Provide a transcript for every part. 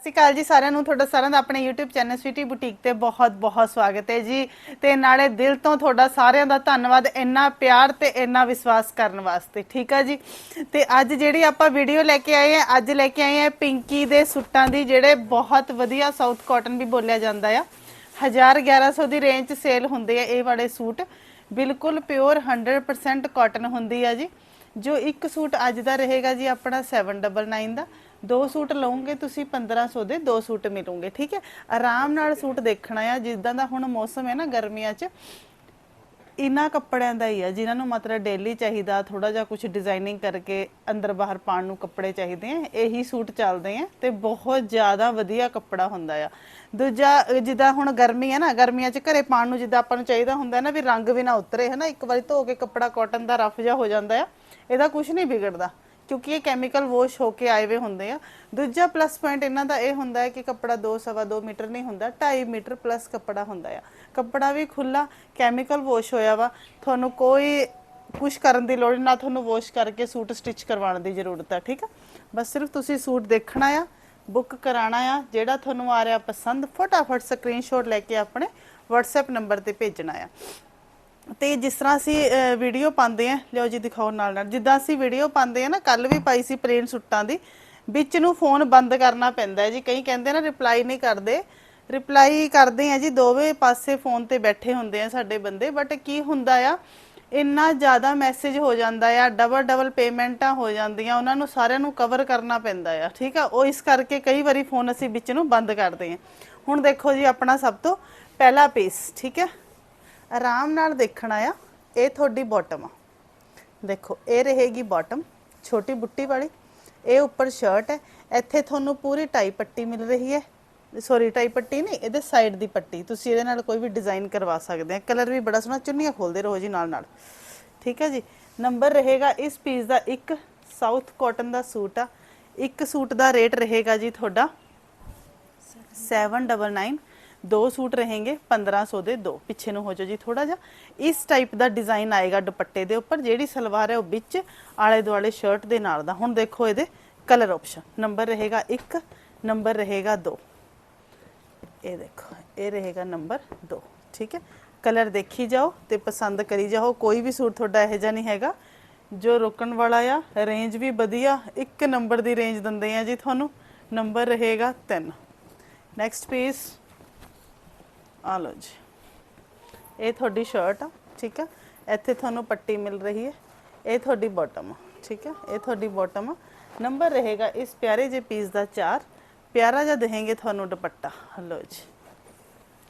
ਸਤਿ ਸ਼੍ਰੀ ਅਕਾਲ ਜੀ ਸਾਰਿਆਂ ਨੂੰ। ਤੁਹਾਡਾ ਸਾਰਿਆਂ ਦਾ ਆਪਣੇ YouTube ਚੈਨਲ ਸਵੀਟੀ ਬੁਟੀਕ ਤੇ ਬਹੁਤ-ਬਹੁਤ ਸਵਾਗਤ ਹੈ ਜੀ। ਤੇ ਨਾਲੇ ਦਿਲ ਤੋਂ ਤੁਹਾਡਾ ਸਾਰਿਆਂ ਦਾ ਧੰਨਵਾਦ, ਇੰਨਾ ਪਿਆਰ ਤੇ ਇੰਨਾ ਵਿਸ਼ਵਾਸ ਕਰਨ ਵਾਸਤੇ, ਠੀਕ ਆ ਜੀ? ਤੇ ਅੱਜ ਜਿਹੜੀ ਆਪਾਂ ਵੀਡੀਓ ਲੈ ਕੇ ਆਏ ਆ, ਅੱਜ ਲੈ ਕੇ ਆਏ ਆ ਪਿੰਕੀ ਦੇ ਸੂਟਾਂ ਦੀ, ਜਿਹੜੇ ਬਹੁਤ ਵਧੀਆ ਸਾਊਥ ਕਾਟਨ ਵੀ ਬੋਲਿਆ ਜਾਂਦਾ ਆ। 1000 1100 ਦੀ ਰੇਂਜ 'ਚ ਸੇਲ ਹੁੰਦੇ ਆ ਇਹ ਵਾਲੇ ਸੂਟ। ਬਿਲਕੁਲ ਪਿਓਰ 100% ਕਾਟਨ ਹੁੰਦੀ ਆ ਜੀ। ਜੋ ਇੱਕ ਸੂਟ ਅੱਜ ਦਾ ਰਹੇਗਾ ਜੀ ਆਪਣਾ 799 ਦਾ। ਦੋ ਸੂਟ ਲਓਗੇ ਤੁਸੀਂ 1500 ਦੇ ਦੋ ਸੂਟ ਮਿਲੂਗੇ, ਠੀਕ ਹੈ? ਆਰਾਮ ਨਾਲ ਸੂਟ ਦੇਖਣਾ ਆ, ਜਿੱਦਾਂ ਦਾ ਹੁਣ ਮੌਸਮ ਹੈ ਨਾ ਗਰਮੀਆਂ 'ਚ ਇਨਾ ਕੱਪੜਿਆਂ ਦਾ ਹੀ ਆ, ਜਿਨ੍ਹਾਂ ਨੂੰ ਮਤਲਬ ਡੇਲੀ ਚਾਹੀਦਾ ਥੋੜਾ ਜਿਹਾ ਕੁਝ ਡਿਜ਼ਾਈਨਿੰਗ ਕਰਕੇ ਅੰਦਰ ਬਾਹਰ ਪਾਉਣ ਨੂੰ ਕੱਪੜੇ ਚਾਹੀਦੇ ਆ, ਇਹੀ ਸੂਟ ਚੱਲਦੇ ਆ ਤੇ ਬਹੁਤ ਜ਼ਿਆਦਾ ਵਧੀਆ ਕੱਪੜਾ ਹੁੰਦਾ ਆ। ਦੂਜਾ, ਜਿੱਦਾਂ ਹੁਣ ਗਰਮੀ ਆ ਨਾ, ਗਰਮੀਆਂ 'ਚ ਘਰੇ ਪਾਉਣ ਨੂੰ ਜਿੱਦਾਂ ਆਪਾਂ ਨੂੰ ਚਾਹੀਦਾ ਹੁੰਦਾ ਨਾ ਵੀ ਰੰਗ ਵੀ ਨਾ ਉਤਰੇ ਹਨਾ ਇੱਕ ਵਾਰੀ ਧੋ ਕੇ ਕੱਪੜਾ ਕਾਟਨ ਦਾ ਰਫ ਜਾ ਹੋ ਜਾਂਦਾ ਆ, ਇਹਦਾ ਕੁਝ ਨਹੀਂ ਵਿਗੜਦਾ। ਕਿਉਂਕਿ ਇਹ ਕੈਮੀਕਲ ਵਾਸ਼ ਹੋ ਕੇ ਆਏ ਵੇ ਹੁੰਦੇ ਆ। ਦੂਜਾ ਪਲੱਸ ਪੁਆਇੰਟ ਇਹਨਾਂ ਦਾ ਇਹ ਹੁੰਦਾ ਹੈ ਕਿ ਕੱਪੜਾ 2 ਸਵਾ 2 ਮੀਟਰ ਨਹੀਂ ਹੁੰਦਾ 2.5 ਮੀਟਰ ਪਲੱਸ ਕੱਪੜਾ ਹੁੰਦਾ ਆ। ਕੱਪੜਾ ਵੀ ਖੁੱਲਾ ਕੈਮੀਕਲ ਵਾਸ਼ ਹੋਇਆ ਵਾ। ਤੁਹਾਨੂੰ ਕੋਈ ਕੁਝ ਕਰਨ ਦੀ ਲੋੜ ਨਾ ਤੁਹਾਨੂੰ ਵਾਸ਼ ਕਰਕੇ ਸੂਟ ਸਟਿਚ ਕਰਵਾਉਣ ਦੀ ਜ਼ਰੂਰਤ ਆ, ਠੀਕ ਆ? ਬਸ ਸਿਰਫ ਤੁਸੀਂ ਸੂਟ ਦੇਖਣਾ ਆ ਬੁੱਕ ਕਰਾਣਾ ਆ, ਜਿਹੜਾ ਤੁਹਾਨੂੰ ਆ ਰਿਹਾ ਪਸੰਦ, ਫਟਾਫਟ ਸਕਰੀਨਸ਼ਾਟ ਲੈ ਕੇ ਆਪਣੇ WhatsApp ਨੰਬਰ ਤੇ ਭੇਜਣਾ ਆ। ਤੇ ਜਿਸ ਤਰ੍ਹਾਂ ਅਸੀਂ ਵੀਡੀਓ ਪਾਉਂਦੇ ਆ ਲਿਓ ਜੀ ਦਿਖਾਓ ਨਾਲ ਨਾਲ। ਜਿੱਦਾਂ ਅਸੀਂ ਵੀਡੀਓ ਪਾਉਂਦੇ ਆ ਨਾ ਕੱਲ ਵੀ ਪਾਈ ਸੀ ਪਲੇਨ ਸੁੱਟਾਂ ਦੀ, ਵਿੱਚ ਨੂੰ ਫੋਨ ਬੰਦ ਕਰਨਾ ਪੈਂਦਾ ਹੈ ਜੀ। ਕਈ ਕਹਿੰਦੇ ਨਾ ਰਿਪਲਾਈ ਨਹੀਂ ਕਰਦੇ। ਰਿਪਲਾਈ ਕਰਦੇ ਆ ਜੀ, ਦੋਵੇਂ ਪਾਸੇ ਫੋਨ ਤੇ ਬੈਠੇ ਹੁੰਦੇ ਆ ਸਾਡੇ ਬੰਦੇ। ਬਟ ਕੀ ਹੁੰਦਾ ਆ, ਇੰਨਾ ਜ਼ਿਆਦਾ ਮੈਸੇਜ ਹੋ ਜਾਂਦਾ ਆ ਡਬਲ ਡਬਲ ਪੇਮੈਂਟਾਂ ਹੋ ਜਾਂਦੀਆਂ, ਉਹਨਾਂ ਨੂੰ ਸਾਰਿਆਂ ਨੂੰ ਕਵਰ ਕਰਨਾ ਪੈਂਦਾ ਆ। ਠੀਕ ਆ? ਉਹ ਇਸ ਕਰਕੇ ਕਈ ਵਾਰੀ ਫੋਨ ਅਸੀਂ ਵਿੱਚ ਨੂੰ ਬੰਦ ਕਰਦੇ ਆ ਹੁਣ ਦੇਖੋ ਜੀ ਆਪਣਾ ਸਭ ਤੋਂ ਪਹਿਲਾ ਪੇਸ ਠੀਕ ਹੈ? ਆਰਾਮ ਨਾਲ ਦੇਖਣਾ ਆ, ਇਹ ਤੁਹਾਡੀ ਬਾਟਮ ਆ। ਦੇਖੋ, ਇਹ ਰਹੇਗੀ ਬਾਟਮ ਛੋਟੀ ਬੁੱਟੀ ਵਾਲੀ। ਇਹ ਉੱਪਰ ਸ਼ਰਟ ਹੈ। ਇੱਥੇ ਤੁਹਾਨੂੰ ਪੂਰੀ ਟਾਈ ਪੱਟੀ ਮਿਲ ਰਹੀ ਹੈ। ਸੌਰੀ ਟਾਈ ਪੱਟੀ ਨਹੀਂ, ਇਹਦੇ ਸਾਈਡ ਦੀ ਪੱਟੀ। ਤੁਸੀਂ ਇਹਦੇ ਨਾਲ ਕੋਈ ਵੀ ਡਿਜ਼ਾਈਨ ਕਰਵਾ ਸਕਦੇ ਆ। ਕਲਰ ਵੀ ਬੜਾ ਸੋਹਣਾ, ਚੁੰਨੀਆਂ ਖੋਲਦੇ ਰਹੋ ਜੀ ਨਾਲ ਨਾਲ ਠੀਕ ਹੈ ਜੀ? ਨੰਬਰ ਰਹੇਗਾ ਇਸ ਪੀਸ ਦਾ ਇੱਕ ਸਾਊਥ ਕਾਟਨ ਦਾ ਸੂਟ ਆ। ਇੱਕ ਸੂਟ ਦਾ ਰੇਟ ਰਹੇਗਾ ਜੀ ਤੁਹਾਡਾ 799 ਦੋ ਸੂਟ रहेंगे 1500 ਦੇ ਦੋ ਪਿੱਛੇ ਨੂੰ ਹੋ ਜਾਓ ਜੀ ਥੋੜਾ ਜਿਹਾ ਇਸ ਟਾਈਪ ਦਾ ਡਿਜ਼ਾਈਨ ਆਏਗਾ ਦੁਪੱਟੇ ਦੇ ਉੱਪਰ ਜਿਹੜੀ ਸਲਵਾਰ ਹੈ ਉਹ ਵਿੱਚ ਆਲੇ ਦੁਆਲੇ ਸ਼ਰਟ ਦੇ ਨਾਲ ਦਾ ਹੁਣ ਦੇਖੋ ਇਹਦੇ ਕਲਰ ਆਪਸ਼ਨ ਨੰਬਰ ਰਹੇਗਾ 1 ਨੰਬਰ ਰਹੇਗਾ 2 ਇਹ ਦੇਖੋ ਇਹ ਰਹੇਗਾ ਨੰਬਰ 2 ਠੀਕ ਹੈ ਕਲਰ ਦੇਖੀ ਜਾਓ ਤੇ ਪਸੰਦ ਕਰੀ ਜਾਓ ਕੋਈ ਵੀ ਸੂਟ ਤੁਹਾਡਾ ਇਹੋ ਜਿਹਾ ਨਹੀਂ ਹੈਗਾ ਜੋ ਰੋਕਣ ਵਾਲਾ ਆ ਰੇਂਜ ਵੀ ਵਧੀਆ ਇੱਕ ਨੰਬਰ ਦੀ ਰੇਂਜ ਦਿੰਦੇ ਆ ਜੀ ਤੁਹਾਨੂੰ ਨੰਬਰ ਰਹੇਗਾ 3 ਨੈਕਸਟ ਪੀਸ ਆ ਲਓ ਜੀ। ਇਹ ਤੁਹਾਡੀ ਸ਼ਰਟ ਆ, ਠੀਕ ਆ? ਇੱਥੇ ਤੁਹਾਨੂੰ ਪੱਟੀ ਮਿਲ ਰਹੀ ਹੈ। ਇਹ ਤੁਹਾਡੀ ਬਾਟਮ ਆ, ਠੀਕ ਆ? ਇਹ ਤੁਹਾਡੀ ਬਾਟਮ ਆ। ਨੰਬਰ ਰਹੇਗਾ ਇਸ ਪਿਆਰੇ ਜੇ ਪੀਸ ਦਾ 4 ਪਿਆਰਾ ਜਿਹਾ ਦੇਣਗੇ ਤੁਹਾਨੂੰ ਦੁਪੱਟਾ। ਲਓ ਜੀ।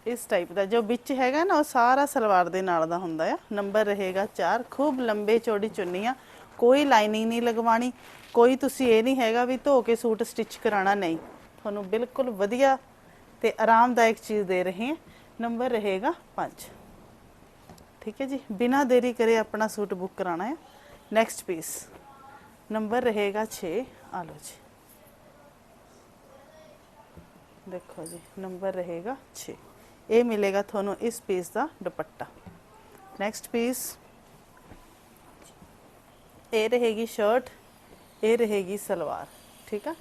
ਇਸ ਟਾਈਪ ਦਾ, ਜੋ ਵਿੱਚ ਹੈਗਾ ਨਾ, ਉਹ ਸਾਰਾ ਸਲਵਾਰ ਦੇ ਨਾਲ ਦਾ ਹੁੰਦਾ ਆ। ਨੰਬਰ ਰਹੇਗਾ 4 ਖੂਬ ਲੰਬੇ ਚੌੜੀ ਚੁੰਨੀਆਂ ਕੋਈ ਲਾਈਨਿੰਗ ਨਹੀਂ ਲਗਵਾਣੀ ਕੋਈ ਤੁਸੀਂ ਇਹ ਨਹੀਂ ਹੈਗਾ ਵੀ ਧੋ ਕੇ ਸੂਟ ਸਟਿਚ ਕਰਾਣਾ ਨਹੀਂ। ਤੁਹਾਨੂੰ ਬਿਲਕੁਲ ਵਧੀਆ ਤੇ ਆਰਾਮਦਾਇਕ ਚੀਜ਼ ਦੇ ਰਹੇ ਹਾਂ ਨੰਬਰ ਰਹੇਗਾ 5 ਠੀਕ ਹੈ ਜੀ, ਬਿਨਾ ਦੇਰੀ ਕਰੇ ਆਪਣਾ ਸੂਟ ਬੁੱਕ ਕਰਾਣਾ ਹੈ। ਨੈਕਸਟ ਪੀਸ ਨੰਬਰ ਰਹੇਗਾ 6 ਆ ਲਓ ਜੀ। ਦੇਖੋ ਜੀ, ਨੰਬਰ ਰਹੇਗਾ 6 ਇਹ ਮਿਲੇਗਾ ਤੁਹਾਨੂੰ ਇਸ ਪੀਸ ਦਾ ਦੁਪੱਟਾ। ਨੈਕਸਟ ਪੀਸ ਇਹ ਰਹੇਗੀ ਸ਼ਰਟ ਇਹ ਰਹੇਗੀ ਸਲਵਾਰ। ਠੀਕ ਆ?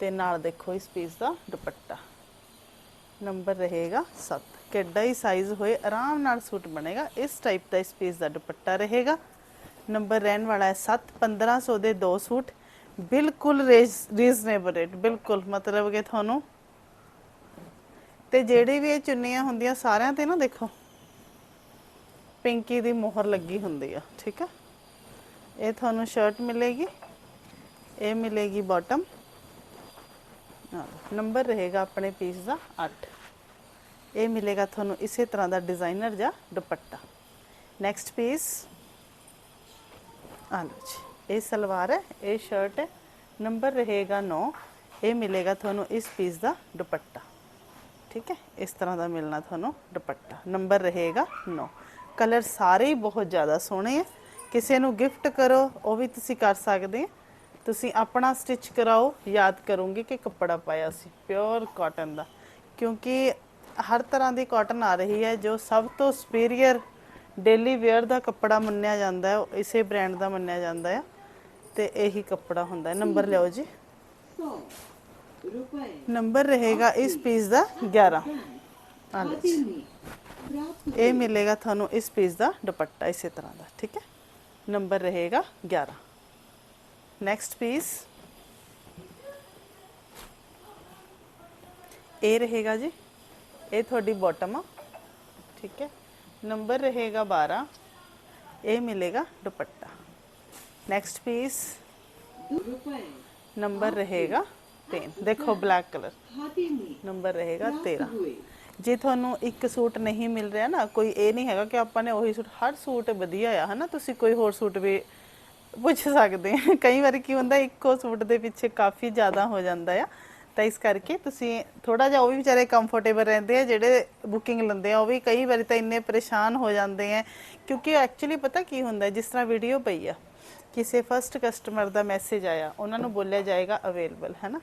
ਤੇ ਨਾਲ ਦੇਖੋ ਇਸ ਪੀਸ ਦਾ ਦੁਪੱਟਾ। ਨੰਬਰ ਰਹੇਗਾ 7 ਕਿੱਡਾ ਹੀ ਸਾਈਜ਼ ਹੋਏ, ਆਰਾਮ ਨਾਲ ਸੂਟ ਬਣੇਗਾ, ਇਸ ਟਾਈਪ ਦਾ ਇਸ ਪੀਸ ਦਾ ਦੁਪੱਟਾ ਰਹੇਗਾ। ਨੰਬਰ ਰਹਿਣ ਵਾਲਾ ਹੈ 7 1500 ਦੇ ਦੋ ਸੂਟ। ਬਿਲਕੁਲ ਰੀਜ਼ਨੇਬਲ ਰੇਟ ਬਿਲਕੁਲ, ਮਤਲਬ ਕਿ ਤੁਹਾਨੂੰ ਤੇ ਜਿਹੜੀ ਵੀ ਇਹ ਚੁੰਨੀਆਂ ਹੁੰਦੀਆਂ, ਸਾਰਿਆਂ ਤੇ ਨਾ ਦੇਖੋ। ਪਿੰਕੀ ਦੀ ਮੋਹਰ ਲੱਗੀ ਹੁੰਦੀ ਆ, ਠੀਕ ਆ? ਇਹ ਤੁਹਾਨੂੰ ਸ਼ਰਟ ਮਿਲੇਗੀ, ਇਹ ਮਿਲੇਗੀ ਬਾਟਮ ਨੰਬਰ ਰਹੇਗਾ ਆਪਣੇ ਪੀਸ ਦਾ 8 ਇਹ ਮਿਲੇਗਾ ਤੁਹਾਨੂੰ ਇਸੇ ਤਰ੍ਹਾਂ ਦਾ ਡਿਜ਼ਾਈਨਰ ਜਾਂ ਦੁਪੱਟਾ। ਨੈਕਸਟ ਪੀਸ ਆ ਲਓ ਜੀ, ਇਹ ਸਲਵਾਰ ਹੈ, ਇਹ ਸ਼ਰਟ ਹੈ, ਨੰਬਰ ਰਹੇਗਾ 9 ਇਹ ਮਿਲੇਗਾ ਤੁਹਾਨੂੰ ਇਸ ਪੀਸ ਦਾ ਦੁਪੱਟਾ। ਠੀਕ ਹੈ, ਇਸ ਤਰ੍ਹਾਂ ਦਾ ਮਿਲਣਾ ਤੁਹਾਨੂੰ ਦੁਪੱਟਾ। ਨੰਬਰ ਰਹੇਗਾ 9 ਕਲਰ ਸਾਰੇ ਹੀ ਬਹੁਤ ਜ਼ਿਆਦਾ ਸੋਹਣੇ ਹੈ। ਕਿਸੇ ਨੂੰ ਗਿਫਟ ਕਰੋ, ਉਹ ਵੀ ਤੁਸੀਂ ਕਰ ਸਕਦੇ ਆ ਤੁਸੀਂ ਆਪਣਾ ਸਟਿਚ ਕਰਾਓ, ਯਾਦ ਕਰੋਗੇ ਕਿ ਕੱਪੜਾ ਪਾਇਆ ਸੀ ਪਿਓਰ ਕਾਟਨ ਦਾ। ਕਿਉਂਕਿ ਹਰ ਤਰ੍ਹਾਂ ਦੀ ਕਾਟਨ ਆ ਰਹੀ ਹੈ, ਜੋ ਸਭ ਤੋਂ ਸੁਪੀਰੀਅਰ ਡੇਲੀ ਵੇਅਰ ਦਾ ਕੱਪੜਾ ਮੰਨਿਆ ਜਾਂਦਾ ਹੈ ਇਸੇ ਬ੍ਰਾਂਡ ਦਾ ਮੰਨਿਆ ਜਾਂਦਾ ਹੈ। ਤੇ ਇਹੀ ਕੱਪੜਾ ਹੁੰਦਾ ਹੈ। ਨੰਬਰ ਲਿਓ ਜੀ। ਨੰਬਰ ਰਹੇਗਾ ਇਸ ਪੀਸ ਦਾ 11 ਆ ਇਹ ਮਿਲੇਗਾ ਤੁਹਾਨੂੰ ਇਸ ਪੀਸ ਦਾ ਦੁਪੱਟਾ ਇਸੇ ਤਰ੍ਹਾਂ ਦਾ, ਠੀਕ ਹੈ? ਨੰਬਰ ਰਹੇਗਾ 11 ਨੈਕਸਟ ਪੀਸ ਇਹ ਰਹੇਗਾ ਜੀ ਇਹ ਤੁਹਾਡੀ ਬਾਟਮ ਆ ਠੀਕ ਹੈ ਨੰਬਰ ਰਹੇਗਾ 12 ਇਹ ਮਿਲੇਗਾ ਦੁਪੱਟਾ ਨੈਕਸਟ ਪੀਸ रुपए ਨੰਬਰ ਰਹੇਗਾ 3 ਦੇਖੋ ਬਲੈਕ ਕਲਰ खाते में ਨੰਬਰ ਰਹੇਗਾ 13 हुए ਜੇ ਤੁਹਾਨੂੰ ਇੱਕ ਸੂਟ ਨਹੀਂ ਮਿਲ ਰਿਹਾ ਨਾ ਕੋਈ ਇਹ ਨਹੀਂ ਹੈਗਾ ਕਿ ਆਪਾਂ ਨੇ ਉਹੀ ਸੂਟ ਹਰ ਸੂਟ ਵਧੀਆ ਆ ਹਨਾ ਤੁਸੀਂ ਕੋਈ ਹੋਰ ਸੂਟ ਵੀ ਪੁੱਛ ਸਕਦੇ ਆ ਕਈ ਵਾਰੀ ਕੀ ਹੁੰਦਾ, ਇੱਕੋ ਸੂਟ ਦੇ ਪਿੱਛੇ ਕਾਫੀ ਜ਼ਿਆਦਾ ਹੋ ਜਾਂਦਾ ਆ। ਤਾਂ ਇਸ ਕਰਕੇ ਤੁਸੀਂ ਥੋੜਾ ਜਿਹਾ ਉਹ ਵੀ ਵਿਚਾਰੇ ਕੰਫਰਟੇਬਲ ਰਹਿੰਦੇ ਆ, ਜਿਹੜੇ ਬੁਕਿੰਗ ਲੈਂਦੇ ਆ, ਉਹ ਵੀ ਕਈ ਵਾਰੀ ਤਾਂ ਇੰਨੇ ਪਰੇਸ਼ਾਨ ਹੋ ਜਾਂਦੇ ਆ। ਕਿਉਂਕਿ ਐਕਚੁਅਲੀ ਪਤਾ ਕੀ ਹੁੰਦਾ, ਜਿਸ ਤਰ੍ਹਾਂ ਵੀਡੀਓ ਪਈ ਆ, ਕਿਸੇ ਫਰਸਟ ਕਸਟਮਰ ਦਾ ਮੈਸੇਜ ਆਇਆ, ਉਹਨਾਂ ਨੂੰ ਬੋਲਿਆ ਜਾਏਗਾ ਅਵੇਲੇਬਲ ਹੈ ਨਾ?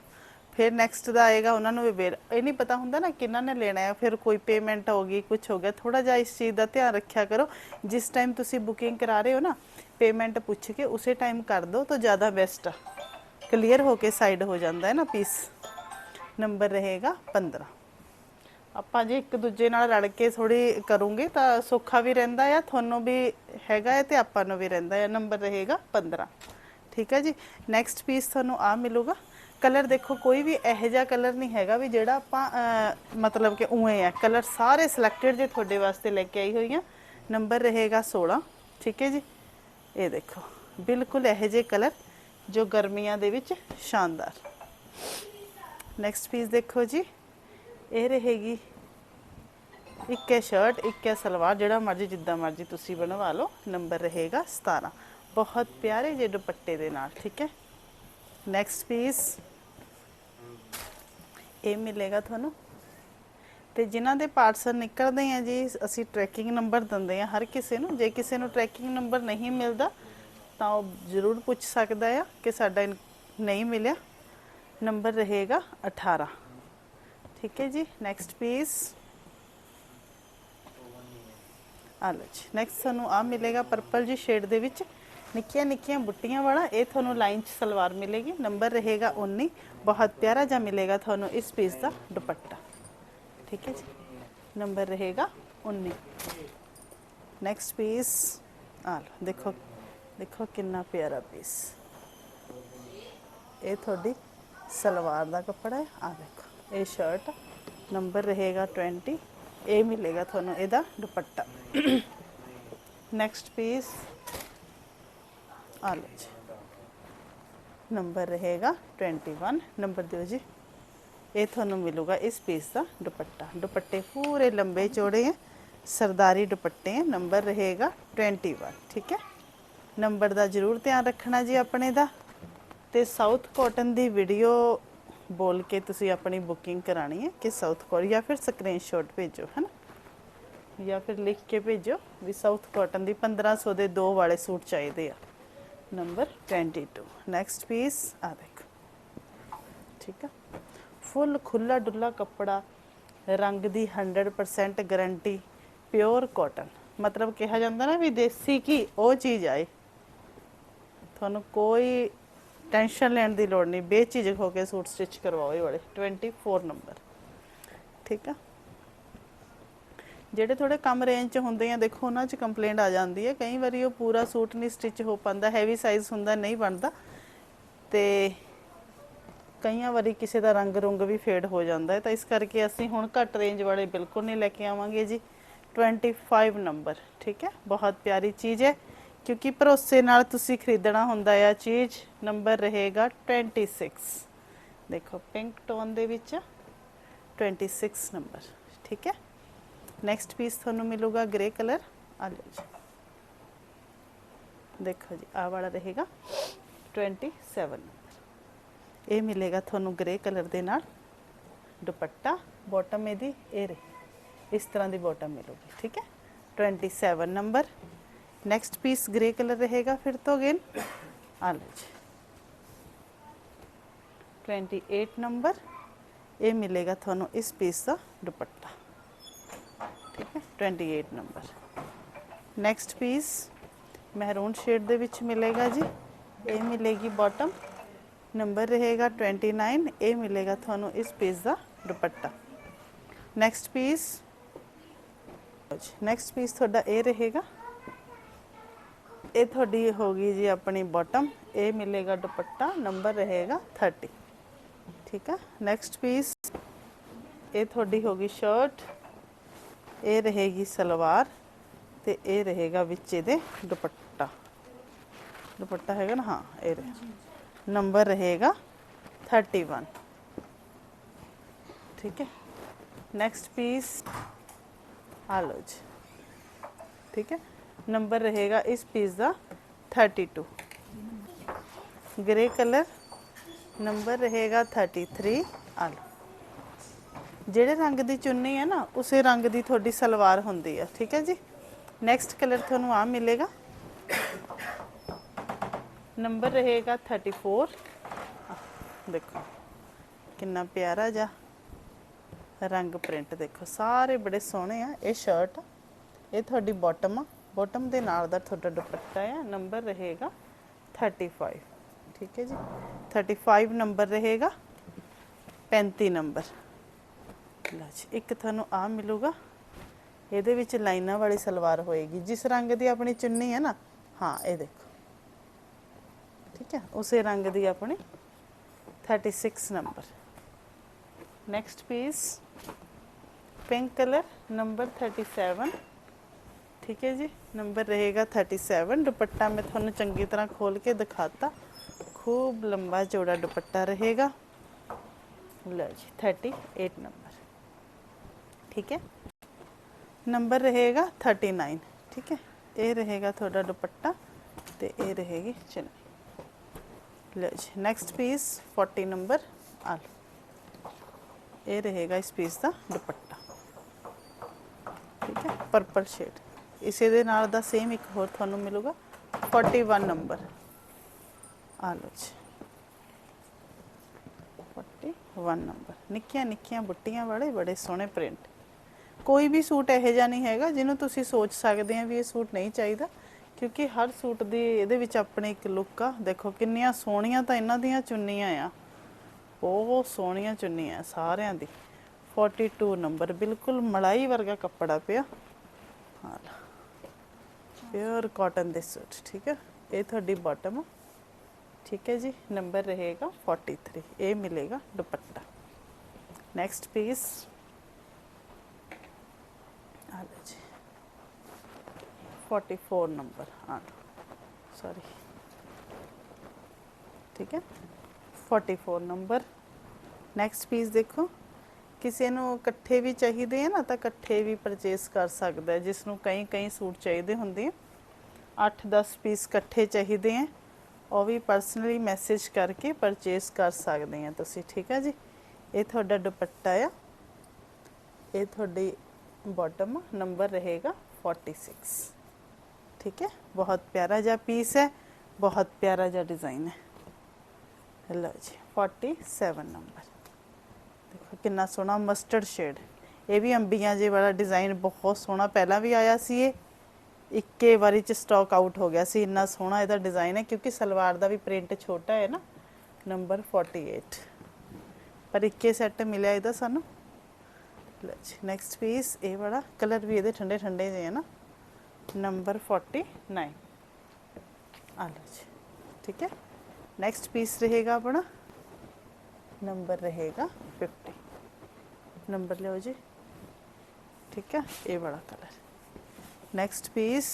ਫਿਰ ਨੈਕਸਟ ਦਾ ਆਏਗਾ, ਉਹਨਾਂ ਨੂੰ ਵੀ ਇਹ ਨਹੀਂ ਪਤਾ ਹੁੰਦਾ ਨਾ ਕਿੰਨਾ ਨੇ ਲੈਣਾ ਹੈ, ਫਿਰ ਕੋਈ ਪੇਮੈਂਟ ਹੋ ਗਈ ਕੁਝ ਹੋ ਗਿਆ ਥੋੜਾ ਜਿਹਾ ਇਸ ਚੀਜ਼ ਦਾ ਧਿਆਨ ਰੱਖਿਆ ਕਰੋ। ਜਿਸ ਟਾਈਮ ਤੁਸੀਂ ਬੁਕਿੰਗ ਕਰਾ ਰਹੇ ਹੋ ਨਾ ਪੇਮੈਂਟ ਪੁੱਛ ਕੇ ਉਸੇ ਟਾਈਮ ਕਰ ਦਿਓ ਤਾਂ ਜ਼ਿਆਦਾ ਬੈਸਟ ਆ। ਕਲੀਅਰ ਹੋ ਕੇ ਸਾਈਡ ਹੋ ਜਾਂਦਾ ਹੈ ਨਾ ਪੀਸ ਨੰਬਰ ਰਹੇਗਾ 15 ਆਪਾਂ ਜੇ ਇੱਕ ਦੂਜੇ ਨਾਲ ਰਲ ਕੇ ਥੋੜੀ ਕਰੂੰਗੇ ਤਾਂ ਸੌਖਾ ਵੀ ਰਹਿੰਦਾ ਆ, ਤੁਹਾਨੂੰ ਵੀ ਹੈਗਾ ਹੈ ਤੇ ਆਪਾਂ ਨੂੰ ਵੀ ਰਹਿੰਦਾ ਹੈ ਨੰਬਰ ਰਹੇਗਾ 15 ਠੀਕ ਹੈ ਜੀ? ਨੈਕਸਟ ਪੀਸ ਤੁਹਾਨੂੰ ਆ ਮਿਲੂਗਾ। ਕਲਰ ਦੇਖੋ, ਕੋਈ ਵੀ ਇਹੋ ਜਿਹਾ ਕਲਰ ਨਹੀਂ ਹੈਗਾ ਵੀ ਜਿਹੜਾ ਆਪਾਂ ਮਤਲਬ ਕਿ ਉਵੇਂ ਆ। ਕਲਰ ਸਾਰੇ ਸਿਲੈਕਟਡ ਜੇ ਤੁਹਾਡੇ ਵਾਸਤੇ ਲੈ ਕੇ ਆਈ ਹੋਈ ਆ। ਨੰਬਰ ਰਹੇਗਾ 16 ਠੀਕ ਹੈ ਜੀ? ਇਹ ਦੇਖੋ, ਬਿਲਕੁਲ ਇਹੋ ਜਿਹੇ ਕਲਰ ਜੋ ਗਰਮੀਆਂ ਦੇ ਵਿੱਚ ਸ਼ਾਨਦਾਰ। ਨੈਕਸਟ ਪੀਸ ਦੇਖੋ ਜੀ, ਇਹ ਰਹੇਗੀ ਇੱਕ ਹੈ ਸ਼ਰਟ ਇੱਕ ਹੈ ਸਲਵਾਰ, ਜਿਹੜਾ ਮਰਜ਼ੀ, ਜਿੱਦਾਂ ਮਰਜ਼ੀ ਤੁਸੀਂ ਬਣਵਾ ਲਓ ਨੰਬਰ ਰਹੇਗਾ 17 ਬਹੁਤ ਪਿਆਰੇ ਜਿਹੇ ਦੁਪੱਟੇ ਦੇ ਨਾਲ, ਠੀਕ ਹੈ? ਨੈਕਸਟ ਪੀਸ ਇਹ ਮਿਲੇਗਾ ਤੁਹਾਨੂੰ। ਤੇ ਜਿਨ੍ਹਾਂ ਦੇ ਪਾਰਸਲ ਨਿਕਲਦੇ ਆ ਜੀ, ਅਸੀਂ ਟਰੈਕਿੰਗ ਨੰਬਰ ਦਿੰਦੇ ਆ ਹਰ ਕਿਸੇ ਨੂੰ। ਜੇ ਕਿਸੇ ਨੂੰ ਟਰੈਕਿੰਗ ਨੰਬਰ ਨਹੀਂ ਮਿਲਦਾ, ਤਾਂ ਉਹ ਜ਼ਰੂਰ ਪੁੱਛ ਸਕਦਾ ਆ ਕਿ ਸਾਡਾ ਇਨ- ਨਹੀਂ ਮਿਲਿਆ। ਨੰਬਰ ਰਹੇਗਾ 18 ਠੀਕ ਹੈ ਜੀ ਨੈਕਸਟ ਪੀਸ ਆ ਲਓ ਜੀ ਨੈਕਸਟ ਸਾਨੂੰ ਆ ਮਿਲੇਗਾ ਪਰਪਲ ਜੀ ਸ਼ੇਡ ਦੇ ਵਿੱਚ। ਨਿੱਕੀਆਂ ਨਿੱਕੀਆਂ ਬੁੱਟੀਆਂ ਵਾਲਾ ਇਹ ਤੁਹਾਨੂੰ ਲਾਈਨ 'ਚ ਸਲਵਾਰ ਮਿਲੇਗੀ ਨੰਬਰ ਰਹੇਗਾ 19 ਬਹੁਤ ਪਿਆਰਾ ਜਿਹਾ ਮਿਲੇਗਾ ਤੁਹਾਨੂੰ ਇਸ ਪੀਸ ਦਾ ਦੁਪੱਟਾ ਠੀਕ ਹੈ ਜੀ ਨੰਬਰ ਰਹੇਗਾ 19 ਨੈਕਸਟ ਪੀਸ ਆ ਲਓ ਦੇਖੋ ਦੇਖੋ ਕਿੰਨਾ ਪਿਆਰਾ ਪੀਸ ਇਹ ਤੁਹਾਡੀ ਸਲਵਾਰ ਦਾ ਕੱਪੜਾ ਹੈ ਆ ਦੇਖੋ ਇਹ ਸ਼ਰਟ ਨੰਬਰ ਰਹੇਗਾ 20 ਇਹ ਮਿਲੇਗਾ ਤੁਹਾਨੂੰ ਇਹਦਾ ਦੁਪੱਟਾ ਨੈਕਸਟ ਪੀਸ ਆ ਲਓ ਜੀ। ਨੰਬਰ ਰਹੇਗਾ 21 ਨੰਬਰ ਦਿਓ ਜੀ। ਇਹ ਤੁਹਾਨੂੰ ਮਿਲੂਗਾ ਇਸ ਪੀਸ ਦਾ ਦੁਪੱਟਾ। ਦੁਪੱਟੇ ਪੂਰੇ ਲੰਬੇ ਚੌੜੇ ਹੈ। ਸਰਦਾਰੀ ਦੁਪੱਟੇ ਹੈ। ਨੰਬਰ ਰਹੇਗਾ 21 ਠੀਕ ਹੈ? ਨੰਬਰ ਦਾ ਜ਼ਰੂਰ ਧਿਆਨ ਰੱਖਣਾ ਜੀ ਆਪਣੇ ਦਾ। ਤੇ ਸਾਊਥ ਕਾਟਨ ਦੀ ਵੀਡੀਓ ਬੋਲ ਕੇ ਤੁਸੀਂ ਆਪਣੀ ਬੁਕਿੰਗ ਕਰਾਣੀ ਹੈ ਕਿ ਸਾਊਥ ਕੋਟ ਜਾਂ ਫਿਰ ਸਕਰੀਨਸ਼ਾਟ ਭੇਜੋ, ਹੈ ਨਾ? ਜਾਂ ਫਿਰ ਲਿਖ ਕੇ ਭੇਜੋ ਵੀ ਸਾਊਥ ਕਾਟਨ ਦੀ 1500 ਦੇ ਦੋ ਵਾਲੇ ਸੂਟ ਚਾਹੀਦੇ ਆ। ਨੰਬਰ 22 ਨੈਕਸਟ ਪੀਸ ਆ ਦੇਖੋ ਠੀਕ ਆ ਫੁੱਲ ਖੁੱਲਾ ਡੁੱਲਾ ਕੱਪੜਾ ਰੰਗ ਦੀ 100% ਗਾਰੰਟੀ ਪਿਓਰ ਕਾਟਨ ਮਤਲਬ ਕਿਹਾ ਜਾਂਦਾ ਨਾ ਵੀ ਦੇਸੀ ਕੀ ਉਹ ਚੀਜ਼ ਆਏ ਤੁਹਾਨੂੰ ਕੋਈ ਟੈਨਸ਼ਨ ਲੈਣ ਦੀ ਲੋੜ ਨਹੀਂ ਬੇਝਿਜਕ ਹੋ ਕੇ ਸੂਟ ਸਟਿਚ ਕਰਵਾਓ ਇਹ ਵਾਲੇ 24 ਨੰਬਰ ਠੀਕ ਆ ਜਿਹੜੇ ਥੋੜੇ ਕਮ ਰੇਂਜ ਚ ਹੁੰਦੇ ਆ, ਦੇਖੋ ਉਹਨਾਂ ਚ ਕੰਪਲੇਂਟ ਆ ਜਾਂਦੀ ਹੈ। ਕਈ ਵਾਰੀ ਉਹ ਪੂਰਾ ਸੂਟ ਨਹੀਂ ਸਟਿਚ ਹੋ ਪਾਉਂਦਾ ਹੈਵੀ ਸਾਈਜ਼ ਹੁੰਦਾ, ਨਹੀਂ ਬਣਦਾ। ਤੇ ਕਈਆਂ ਵਾਰੀ ਕਿਸੇ ਦਾ ਰੰਗ ਰੁੰਗ ਵੀ ਫੇਡ ਹੋ ਜਾਂਦਾ ਹੈ। ਤਾਂ ਇਸ ਕਰਕੇ ਅਸੀਂ ਹੁਣ ਘੱਟ ਰੇਂਜ ਵਾਲੇ ਬਿਲਕੁਲ ਨਹੀਂ ਲੈ ਕੇ ਆਵਾਂਗੇ ਜੀ। 25 ਨੰਬਰ ਠੀਕ ਹੈ? ਬਹੁਤ ਪਿਆਰੀ ਚੀਜ਼ ਹੈ। ਕਿਉਂਕਿ ਭਰੋਸੇ ਨਾਲ ਤੁਸੀਂ ਖਰੀਦਣਾ ਹੁੰਦਾ ਆ ਚੀਜ਼ ਨੰਬਰ ਰਹੇਗਾ 26 ਦੇਖੋ ਪਿੰਕ ਟੋਨ ਦੇ ਵਿੱਚ 26 ਨੰਬਰ ਠੀਕ ਹੈ? ਨੈਕਸਟ ਪੀਸ ਤੁਹਾਨੂੰ ਮਿਲੂਗਾ ਗ੍ਰੇ ਕਲਰ ਆ ਲਓ ਜੀ ਦੇਖੋ ਜੀ ਆਹ ਵਾਲਾ ਰਹੇਗਾ 27 ਨੰਬਰ ਇਹ ਮਿਲੇਗਾ ਤੁਹਾਨੂੰ ਗ੍ਰੇ ਕਲਰ ਦੇ ਨਾਲ ਦੁਪੱਟਾ ਬਾਟਮ ਇਹਦੀ ਇਹ ਰਹੇ ਇਸ ਤਰ੍ਹਾਂ ਦੀ ਬਾਟਮ ਮਿਲੂਗੀ ਠੀਕ ਹੈ 27 number next piece grey colour ਰਹੇਗਾ ਫਿਰ ਤੋਂ ਅਗੇਨ ਆ ਲਓ ਜੀ 28 ਨੰਬਰ ਇਹ ਮਿਲੇਗਾ ਤੁਹਾਨੂੰ ਇਸ ਪੀਸ ਦਾ ਦੁਪੱਟਾ ਠੀਕ ਹੈ 28 number next piece maroon shade ਦੇ ਵਿੱਚ ਮਿਲੇਗਾ ਜੀ ਇਹ ਮਿਲੇਗੀ ਬਾਟਮ ਨੰਬਰ ਰਹੇਗਾ 29 ਇਹ ਮਿਲੇਗਾ ਤੁਹਾਨੂੰ ਇਸ ਪੀਸ ਦਾ dupatta next piece next piece ਤੁਹਾਡਾ ਇਹ ਰਹੇਗਾ ਇਹ ਤੁਹਾਡੀ ਹੋਗੀ ਜੀ ਆਪਣੀ ਬਾਟਮ ਇਹ ਮਿਲੇਗਾ ਦੁਪੱਟਾ ਨੰਬਰ ਰਹੇਗਾ 30 ਠੀਕ ਹੈ ਨੈਕਸਟ ਪੀਸ ਇਹ ਤੁਹਾਡੀ ਹੋਗੀ ਸ਼ਰਟ ਇਹ ਰਹੇਗੀ ਸਲਵਾਰ ਤੇ ਇਹ ਰਹੇਗਾ ਵਿੱਚ ਇਹਦੇ ਦੁਪੱਟਾ ਦੁਪੱਟਾ ਹੈਗਾ ਨਾ ਹਾਂ ਇਹ ਰਹੇ ਨੰਬਰ ਰਹੇਗਾ 31 ਠੀਕ ਹੈ ਨੈਕਸਟ ਪੀਸ ਆ ਲਓ ਜੀ ਠੀਕ ਹੈ ਨੰਬਰ ਰਹੇਗਾ ਇਸ ਪੀਸ ਦਾ 32 ਗ੍ਰੇ ਕਲਰ ਨੰਬਰ ਰਹੇਗਾ 33 ਆ ਲਓ ਜਿਹੜੇ ਰੰਗ ਦੀ ਚੁੰਨੀ ਹੈ ਨਾ ਉਸੇ ਰੰਗ ਦੀ ਤੁਹਾਡੀ ਸਲਵਾਰ ਹੁੰਦੀ ਹੈ। ਠੀਕ ਹੈ ਜੀ? ਨੈਕਸਟ ਕਲਰ ਤੁਹਾਨੂੰ ਆ ਮਿਲੇਗਾ। ਨੰਬਰ ਰਹੇਗਾ 34 ਆਹ, ਦੇਖੋ ਕਿੰਨਾ ਪਿਆਰਾ ਜਿਹਾ ਰੰਗ ਪ੍ਰਿੰਟ ਦੇਖੋ। ਸਾਰੇ ਬੜੇ ਸੋਹਣੇ ਆ ਇਹ ਸ਼ਰਟ ਇਹ ਤੁਹਾਡੀ ਬਾਟਮ ਆ। ਬਾਟਮ ਦੇ ਨਾਲ ਦਾ ਤੁਹਾਡਾ ਦੁਪੱਟਾ ਆ ਨੰਬਰ ਰਹੇਗਾ 35 ਠੀਕ ਹੈ ਜੀ? 35 ਨੰਬਰ ਰਹੇਗਾ 35 ਨੰਬਰ ਲਓ ਜੀ ਇੱਕ ਤੁਹਾਨੂੰ ਆ ਮਿਲੂਗਾ। ਇਹਦੇ ਵਿੱਚ ਲਾਈਨਾਂ ਵਾਲੀ ਸਲਵਾਰ ਹੋਏਗੀ। ਜਿਸ ਰੰਗ ਦੀ ਆਪਣੀ ਚੁੰਨੀ ਹੈ ਨਾ, ਹਾਂ, ਇਹ ਦੇਖੋ। ਠੀਕ ਹੈ, ਉਸੇ ਰੰਗ ਦੀ ਆਪਣੀ 36 number next piece pink colour number 37 ਠੀਕ ਹੈ ਜੀ ਨੰਬਰ ਰਹੇਗਾ 37 ਦੁਪੱਟਾ ਮੈਂ ਤੁਹਾਨੂੰ ਚੰਗੀ ਤਰ੍ਹਾਂ ਖੋਲ ਕੇ ਦਿਖਾਤਾ। ਖੂਬ ਲੰਬਾ ਚੌੜਾ ਦੁਪੱਟਾ ਰਹੇਗਾ। ਲਓ ਜੀ 38 ਨੰਬਰ ਠੀਕ ਹੈ ਨੰਬਰ ਰਹੇਗਾ 39 ਠੀਕ ਹੈ ਇਹ ਰਹੇਗਾ ਤੁਹਾਡਾ ਦੁਪੱਟਾ ਤੇ ਇਹ ਰਹੇਗੀ ਚੁੰਨੀ ਲਓ ਜੀ ਨੈਕਸਟ ਪੀਸ 40 ਨੰਬਰ ਆ ਲਓ ਇਹ ਰਹੇਗਾ ਇਸ ਪੀਸ ਦਾ ਦੁਪੱਟਾ ਠੀਕ ਹੈ ਪਰਪਲ ਸ਼ੇਡ ਇਸੇ ਦੇ ਨਾਲ ਦਾ ਸੇਮ ਇੱਕ ਹੋਰ ਤੁਹਾਨੂੰ ਮਿਲੂਗਾ 41 ਨੰਬਰ ਆ ਲਓ ਜੀ 41 ਨੰਬਰ ਨਿੱਕੀਆਂ ਨਿੱਕੀਆਂ ਬੁੱਟੀਆਂ ਵਾਲੇ ਬੜੇ ਸੋਹਣੇ ਪ੍ਰਿੰਟ ਕੋਈ ਵੀ ਸੂਟ ਇਹੋ ਜਿਹਾ ਨਹੀਂ ਹੈਗਾ ਜਿਹਨੂੰ ਤੁਸੀਂ ਸੋਚ ਸਕਦੇ ਆ ਵੀ ਇਹ ਸੂਟ ਨਹੀਂ ਚਾਹੀਦਾ, ਕਿਉਂਕਿ ਹਰ ਸੂਟ ਦੀ ਇਹਦੇ ਵਿੱਚ ਆਪਣੀ ਇੱਕ ਲੁੱਕ ਆ। ਦੇਖੋ ਕਿੰਨੀਆਂ ਸੋਹਣੀਆਂ ਤਾਂ ਇਹਨਾਂ ਦੀਆਂ ਚੁੰਨੀਆਂ ਆ। ਬਹੁਤ ਸੋਹਣੀਆਂ ਚੁੰਨੀਆਂ ਸਾਰਿਆਂ ਦੀ। 42 ਨੰਬਰ ਬਿਲਕੁਲ ਮਲਾਈ ਵਰਗਾ ਕੱਪੜਾ ਪਿਆ। ਹਾਂ ਪਿਓਰ ਕਾਟਨ ਦੇ ਸੂਟ, ਠੀਕ ਹੈ ਇਹ ਤੁਹਾਡੀ ਬਾਟਮ ਠੀਕ ਹੈ ਜੀ ਨੰਬਰ ਰਹੇਗਾ 43 ਇਹ ਮਿਲੇਗਾ ਦੁਪੱਟਾ। ਨੈਕਸਟ ਪੀਸ ਆ ਜੀ 44 ਨੰਬਰ ਹਾਂ ਸੌਰੀ ਠੀਕ ਹੈ 44 ਨੰਬਰ ਨੈਕਸਟ ਪੀਸ ਦੇਖੋ ਕਿਸੇ ਨੂੰ ਇਕੱਠੇ ਵੀ ਚਾਹੀਦੇ ਆ ਨਾ ਤਾਂ ਇਕੱਠੇ ਵੀ ਪਰਚੇਸ ਕਰ ਸਕਦਾ ਜਿਸ ਨੂੰ ਕਈ ਕਈ ਸੂਟ ਚਾਹੀਦੇ ਹੁੰਦੇ ਆ 8-10 ਪੀਸ ਇਕੱਠੇ ਚਾਹੀਦੇ ਆ ਉਹ ਵੀ ਪਰਸਨਲੀ ਮੈਸੇਜ ਕਰਕੇ ਪਰਚੇਸ ਕਰ ਸਕਦੇ ਆ ਤੁਸੀਂ ਠੀਕ ਹੈ ਜੀ ਇਹ ਤੁਹਾਡਾ ਦੁਪੱਟਾ ਆ ਇਹ ਤੁਹਾਡੀ ਬਾਟਮ ਨੰਬਰ ਰਹੇਗਾ 46 ਠੀਕ ਹੈ ਬਹੁਤ ਪਿਆਰਾ ਜਿਹਾ ਪੀਸ ਹੈ ਬਹੁਤ ਪਿਆਰਾ ਜਿਹਾ ਡਿਜ਼ਾਈਨ ਹੈ ਲਓ ਜੀ 47 ਨੰਬਰ ਦੇਖੋ ਕਿੰਨਾ ਸੋਹਣਾ ਮਸਟਰਡ ਸ਼ੇਡ ਇਹ ਵੀ ਅੰਬੀਆਂ ਜੇ ਵਾਲਾ ਡਿਜ਼ਾਈਨ ਬਹੁਤ ਸੋਹਣਾ ਪਹਿਲਾਂ ਵੀ ਆਇਆ ਸੀ ਇਹ ਇੱਕੇ ਵਾਰੀ ਚ ਸਟਾਕ ਆਊਟ ਹੋ ਗਿਆ ਸੀ ਇੰਨਾ ਸੋਹਣਾ ਇਹਦਾ ਡਿਜ਼ਾਈਨ ਹੈ ਕਿਉਂਕਿ ਸਲਵਾਰ ਦਾ ਵੀ ਪ੍ਰਿੰਟ ਛੋਟਾ ਹੈ ਨਾ ਨੰਬਰ 48 ਪਰ ਇੱਕੇ ਸੈੱਟ ਮਿਲਿਆ ਇਹਦਾ ਸਾਨੂੰ ਲਓ ਜੀ ਨੈਕਸਟ ਪੀਸ ਇਹ ਵਾਲਾ ਕਲਰ ਵੀ ਇਹਦੇ ਠੰਡੇ ਠੰਡੇ ਜਿਹੇ ਹੈ ਨਾ। ਨੰਬਰ 49 ਆ ਲਓ ਜੀ, ਠੀਕ ਹੈ। ਨੈਕਸਟ ਪੀਸ ਰਹੇਗਾ ਆਪਣਾ। ਨੰਬਰ ਰਹੇਗਾ 50 ਨੰਬਰ ਲਿਓ ਜੀ, ਠੀਕ ਹੈ, ਇਹ ਵਾਲਾ ਕਲਰ ਨੈਕਸਟ ਪੀਸ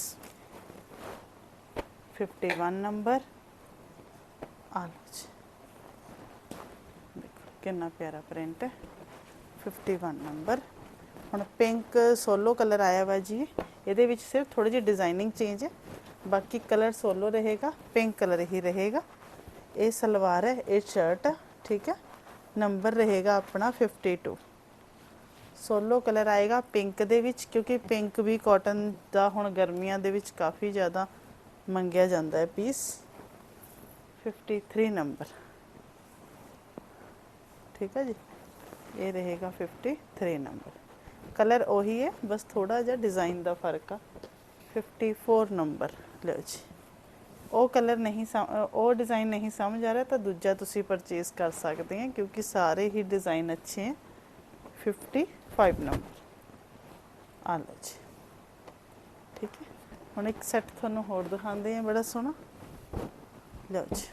51 ਨੰਬਰ ਆ ਲਓ ਜੀ। ਦੇਖੋ, ਕਿੰਨਾ ਪਿਆਰਾ ਪ੍ਰਿੰਟ ਹੈ। 51 ਨੰਬਰ। ਹੁਣ ਪਿੰਕ ਸੋਲੋ ਕਲਰ ਆਇਆ ਵਾ ਜੀ। ਇਹਦੇ ਵਿੱਚ ਸਿਰਫ ਥੋੜੀ ਜਿਹੀ ਡਿਜ਼ਾਈਨਿੰਗ ਚੇਂਜ ਹੈ। ਬਾਕੀ ਕਲਰ ਸੋਲੋ ਰਹੇਗਾ, ਪਿੰਕ ਕਲਰ ਹੀ ਰਹੇਗਾ। ਇਹ ਸਲਵਾਰ ਹੈ, ਇਹ ਸ਼ਰਟ ਠੀਕ ਹੈ। ਨੰਬਰ ਰਹੇਗਾ ਆਪਣਾ 52 ਸੋਲੋ ਕਲਰ ਆਏਗਾ ਪਿੰਕ ਦੇ ਵਿੱਚ, ਕਿਉਂਕਿ ਪਿੰਕ ਵੀ ਕਾਟਨ ਦਾ ਹੁਣ ਗਰਮੀਆਂ ਦੇ ਵਿੱਚ ਕਾਫੀ ਜ਼ਿਆਦਾ ਮੰਗਿਆ ਜਾਂਦਾ ਹੈ ਪੀਸ 53 ਨੰਬਰ। ਠੀਕ ਹੈ ਜੀ। ਇਹ ਰਹੇਗਾ 53 ਨੰਬਰ ਕਲਰ ਉਹੀ ਹੈ ਬਸ ਥੋੜਾ ਜਿਹਾ ਡਿਜ਼ਾਈਨ ਦਾ ਫ਼ਰਕ ਆ। 54 ਨੰਬਰ ਲਓ ਜੀ। ਉਹ ਕਲਰ ਨਹੀਂ ਸਮ- ਅ, ਉਹ ਡਿਜ਼ਾਈਨ ਨਹੀਂ ਸਮਝ ਆ ਰਿਹਾ ਤਾਂ ਦੂਜਾ ਤੁਸੀਂ ਪਰਚੇਸ ਕਰ ਸਕਦੇ ਆ ਕਿਉਂਕਿ ਸਾਰੇ ਹੀ ਡਿਜ਼ਾਈਨ ਅੱਛੇ ਹੈ 55 ਨੰਬਰ ਆ ਲਓ ਜੀ। ਠੀਕ ਹੈ। ਹੁਣ ਇੱਕ ਸੈੱਟ ਤੁਹਾਨੂੰ ਹੋਰ ਦਿਖਾਉਂਦੇ ਆ ਬੜਾ ਸੋਹਣਾ। ਲਓ ਜੀ।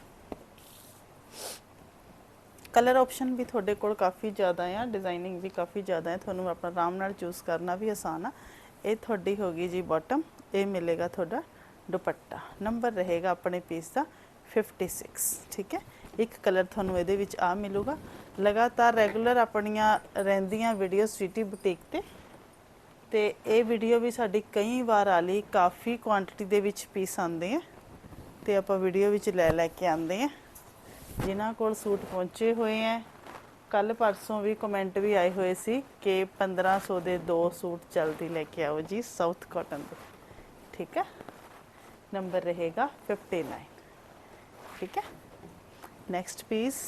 ਕਲਰ ਆਪਸ਼ਨ ਵੀ ਤੁਹਾਡੇ ਕੋਲ ਕਾਫੀ ਜ਼ਿਆਦਾ ਆ, ਡਿਜ਼ਾਈਨਿੰਗ ਵੀ ਕਾਫੀ ਜ਼ਿਆਦਾ ਹੈ ਤੁਹਾਨੂੰ ਆਪਣਾ ਆਰਾਮ ਨਾਲ ਚੂਜ਼ ਕਰਨਾ ਵੀ ਆਸਾਨ ਆ। ਇਹ ਤੁਹਾਡੀ ਹੋਗੀ ਜੀ ਬਾਟਮ ਇਹ ਮਿਲੇਗਾ ਤੁਹਾਡਾ ਦੁਪੱਟਾ। ਨੰਬਰ ਰਹੇਗਾ ਆਪਣੇ ਪੀਸ ਦਾ 56 ਠੀਕ ਹੈ? ਇੱਕ ਕਲਰ ਤੁਹਾਨੂੰ ਇਹਦੇ ਵਿੱਚ ਆ ਮਿਲੂਗਾ। ਲਗਾਤਾਰ ਰੈਗੂਲਰ ਆਪਣੀਆਂ ਰਹਿੰਦੀਆਂ ਵੀਡੀਓ ਸਿਟੀ ਬੁਟੀਕ ਤੇ। ਤੇ ਇਹ ਵੀਡੀਓ ਵੀ ਸਾਡੀ ਕਈ ਵਾਰ ਆ ਲਈ, ਕਾਫੀ ਕੁਆਂਟੀਟੀ ਦੇ ਵਿੱਚ ਪੀਸ ਆਉਂਦੇ ਆ। ਤੇ ਆਪਾਂ ਵੀਡੀਓ ਵਿੱਚ ਲੈ ਲੈ ਕੇ ਆਉਂਦੇ ਆ। ਜਿਨ੍ਹਾਂ ਕੋਲ ਸੂਟ ਪਹੁੰਚੇ ਹੋਏ ਹੈ ਕੱਲ ਪਰਸੋਂ ਵੀ ਕਮੈਂਟ ਵੀ ਆਏ ਹੋਏ ਸੀ ਕਿ 1500 ਦੇ ਦੋ ਸੂਟ ਜਲਦੀ ਲੈ ਕੇ ਆਓ ਜੀ ਸਾਊਥ ਕਾਟਨ ਦੇ। ਠੀਕ ਹੈ ਨੰਬਰ ਰਹੇਗਾ 59 ਠੀਕ ਹੈ ਨੈਕਸਟ ਪੀਸ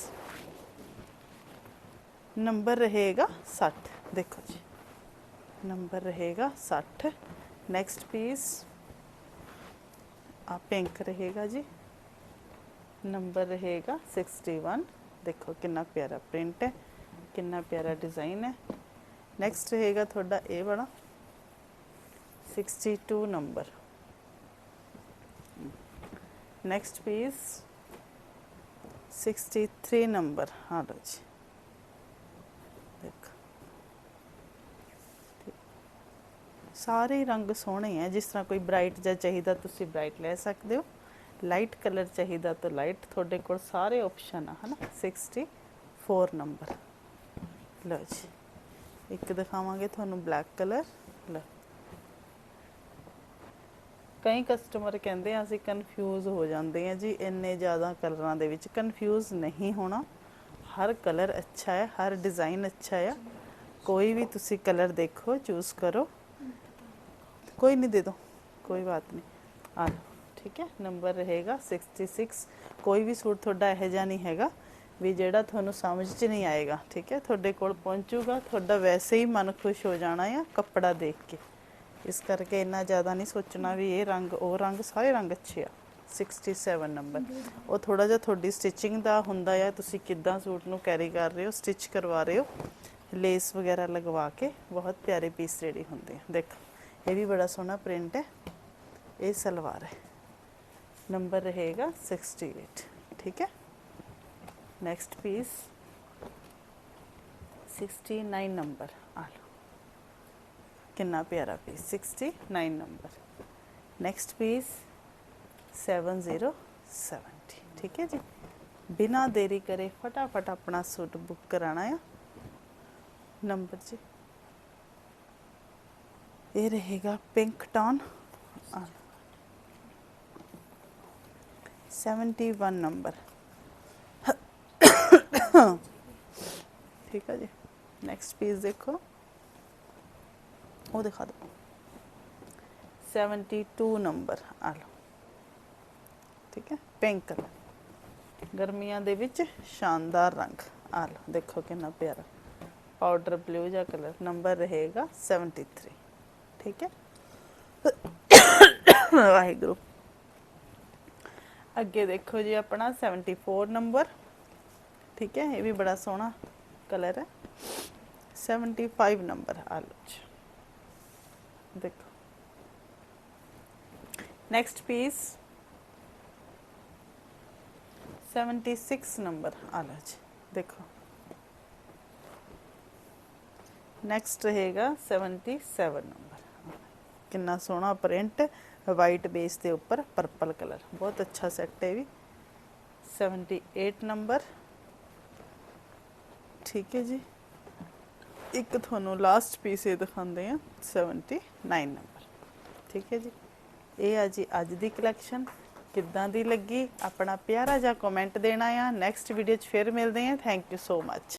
ਨੰਬਰ ਰਹੇਗਾ 60 ਦੇਖੋ ਜੀ। ਨੰਬਰ ਰਹੇਗਾ 60 ਨੈਕਸਟ ਪੀਸ ਆ ਪਿੰਕ ਰਹੇਗਾ ਜੀ। ਨੰਬਰ ਰਹੇਗਾ 61 ਦੇਖੋ ਕਿੰਨਾ ਪਿਆਰਾ ਪ੍ਰਿੰਟ ਹੈ, ਕਿੰਨਾ ਪਿਆਰਾ ਡਿਜ਼ਾਈਨ ਹੈ। ਨੈਕਸਟ ਰਹੇਗਾ ਤੁਹਾਡਾ ਇਹ ਵਾਲਾ 62 ਨੰਬਰ। Next piece 63 number. ਹਾਂ ਲਓ ਜੀ। ਦੇਖੋ। ਸਾਰੇ ਰੰਗ ਸੋਹਣੇ ਆ ਜਿਸ ਤਰ੍ਹਾਂ ਕੋਈ ਬ੍ਰਾਈਟ ਜਾਂ ਚਾਹੀਦਾ ਤੁਸੀਂ ਬ੍ਰਾਈਟ ਲੈ ਸਕਦੇ ਹੋ। ਲਾਈਟ ਕਲਰ ਚਾਹੀਦਾ ਤਾਂ ਲਾਈਟ ਤੁਹਾਡੇ ਕੋਲ ਸਾਰੇ ਆਪਸ਼ਨ ਆ, ਹਨਾ? 64 ਨੰਬਰ ਲਓ ਜੀ। ਇੱਕ ਦਿਖਾਵਾਂਗੇ ਤੁਹਾਨੂੰ ਬਲੈਕ ਕਲਰ ਲਓ। ਕਈ ਕਸਟਮਰ ਕਹਿੰਦੇ ਆ, ਅਸੀਂ ਕਨਫਿਊਜ਼ ਹੋ ਜਾਂਦੇ ਆ ਜੀ, ਇੰਨੇ ਜ਼ਿਆਦਾ ਕਲਰਾਂ ਦੇ ਵਿੱਚ ਕਨਫਿਊਜ਼ ਨਹੀਂ ਹੋਣਾ। ਹਰ ਕਲਰ ਅੱਛਾ ਹੈ, ਹਰ ਡਿਜ਼ਾਈਨ ਅੱਛਾ ਹੈ। ਕੋਈ ਵੀ ਤੁਸੀਂ ਕਲਰ ਦੇਖੋ ਚੂਜ਼ ਕਰੋ। ਕੋਈ ਨਹੀਂ ਦੇ ਦੋ, ਕੋਈ ਬਾਤ ਨਹੀਂ। ਆ ਠੀਕ ਹੈ? ਨੰਬਰ ਰਹੇਗਾ 66 ਕੋਈ ਵੀ ਸੂਟ ਤੁਹਾਡਾ ਇਹੋ ਜਿਹਾ ਨਹੀਂ ਹੈਗਾ ਵੀ ਜਿਹੜਾ ਤੁਹਾਨੂੰ ਸਮਝ 'ਚ ਨਹੀਂ ਆਏਗਾ, ਠੀਕ ਹੈ? ਤੁਹਾਡੇ ਕੋਲ ਪਹੁੰਚੂਗਾ, ਤੁਹਾਡਾ ਵੈਸੇ ਹੀ ਮਨ ਖੁਸ਼ ਹੋ ਜਾਣਾ ਆ ਕੱਪੜਾ ਦੇਖ ਕੇ। ਇਸ ਕਰਕੇ ਇੰਨਾ ਜ਼ਿਆਦਾ ਨਹੀਂ ਸੋਚਣਾ ਵੀ ਇਹ ਰੰਗ, ਉਹ ਰੰਗ ਸਾਰੇ ਰੰਗ ਅੱਛੇ ਆ। 67 ਨੰਬਰ ਉਹ ਥੋੜਾ ਜਿਹਾ ਤੁਹਾਡੀ ਸਟਿਚਿੰਗ ਦਾ ਹੁੰਦਾ ਆ, ਤੁਸੀਂ ਕਿੱਦਾਂ ਸੂਟ ਨੂੰ ਕੈਰੀ ਕਰ ਰਹੇ ਹੋ ਸਟਿਚ ਕਰਵਾ ਰਹੇ ਹੋ ਲੇਸ ਵਗੈਰਾ ਲਗਵਾ ਕੇ ਬਹੁਤ ਪਿਆਰੇ ਪੀਸ ਰੈਡੀ ਹੁੰਦੇ ਆ। ਦੇਖੋ, ਇਹ ਵੀ ਬੜਾ ਸੋਹਣਾ ਪ੍ਰਿੰਟ ਹੈ, ਇਹ ਸਲਵਾਰ ਹੈ। ਨੰਬਰ ਰਹੇਗਾ 68 ਠੀਕ ਹੈ ਨੈਕਸਟ ਪੀਸ 69 ਨੰਬਰ ਆ ਲਓ ਕਿੰਨਾ ਪਿਆਰਾ ਪੀਸ 69 ਨੰਬਰ ਨੈਕਸਟ ਪੀਸ 7070 ਠੀਕ ਹੈ ਜੀ ਬਿਨਾ ਦੇਰੀ ਕਰੇ ਫਟਾਫਟ ਆਪਣਾ ਸੂਟ ਬੁੱਕ ਕਰਾਣਾ ਆ ਨੰਬਰ ਜੀ ਇਹ ਰਹੇਗਾ ਪਿੰਕ ਟੌਨ 71 ਨੰਬਰ। ਠੀਕ ਹੈ ਜੀ। ਨੈਕਸਟ ਪੀਸ ਦੇਖੋ। ਉਹ ਦਿਖਾ ਦਿਓ। 72 ਨੰਬਰ। ਆ ਲਓ। ਠੀਕ ਹੈ। ਪਿੰਕ ਕਲਰ ਗਰਮੀਆਂ ਦੇ ਵਿੱਚ ਸ਼ਾਨਦਾਰ ਰੰਗ। ਆ ਲਓ। ਦੇਖੋ ਕਿੰਨਾ ਪਿਆਰਾ। ਪਾਊਡਰ ਬਲੂ ਜਿਹਾ ਕਲਰ ਨੰਬਰ ਰਹੇਗਾ 73 ਠੀਕ ਹੈ। ਵਾਹਿਗੁਰੂ। ਅੱਗੇ ਦੇਖੋ ਜੀ ਆਪਣਾ 74 ਨੰਬਰ ਠੀਕ ਹੈ ਇਹ ਵੀ ਬੜਾ ਸੋਹਣਾ ਕਲਰ ਹੈ 75 ਨੰਬਰ ਆ ਲਓ ਜੀ ਦੇਖੋ ਨੈਕਸਟ ਪੀਸ 76 ਨੰਬਰ ਆ ਲਓ ਜੀ ਦੇਖੋ ਨੈਕਸਟ ਰਹੇਗਾ 77 ਨੰਬਰ ਕਿੰਨਾ ਸੋਹਣਾ ਪ੍ਰਿੰਟ ਵਾਈਟ ਬੇਸ ਦੇ ਉੱਪਰ ਪਰਪਲ ਕਲਰ ਬਹੁਤ ਅੱਛਾ ਸੈੱਟ ਹੈ ਇਹ ਵੀ। 78 ਨੰਬਰ ਠੀਕ ਹੈ ਜੀ। ਇੱਕ ਤੁਹਾਨੂੰ ਲਾਸਟ ਪੀਸ ਇਹ ਦਿਖਾਉਂਦੇ ਆ 79 ਨੰਬਰ ਠੀਕ ਹੈ ਜੀ। ਇਹ ਆ ਜੀ ਅੱਜ ਦੀ ਕਲੈਕਸ਼ਨ ਕਿੱਦਾਂ ਦੀ ਲੱਗੀ? ਆਪਣਾ ਪਿਆਰਾ ਜਿਹਾ ਕਮੈਂਟ ਦੇਣਾ ਆ। ਨੈਕਸਟ ਵੀਡੀਓ 'ਚ ਫਿਰ ਮਿਲਦੇ ਆ ਥੈਂਕ ਯੂ ਸੋ ਮੱਚ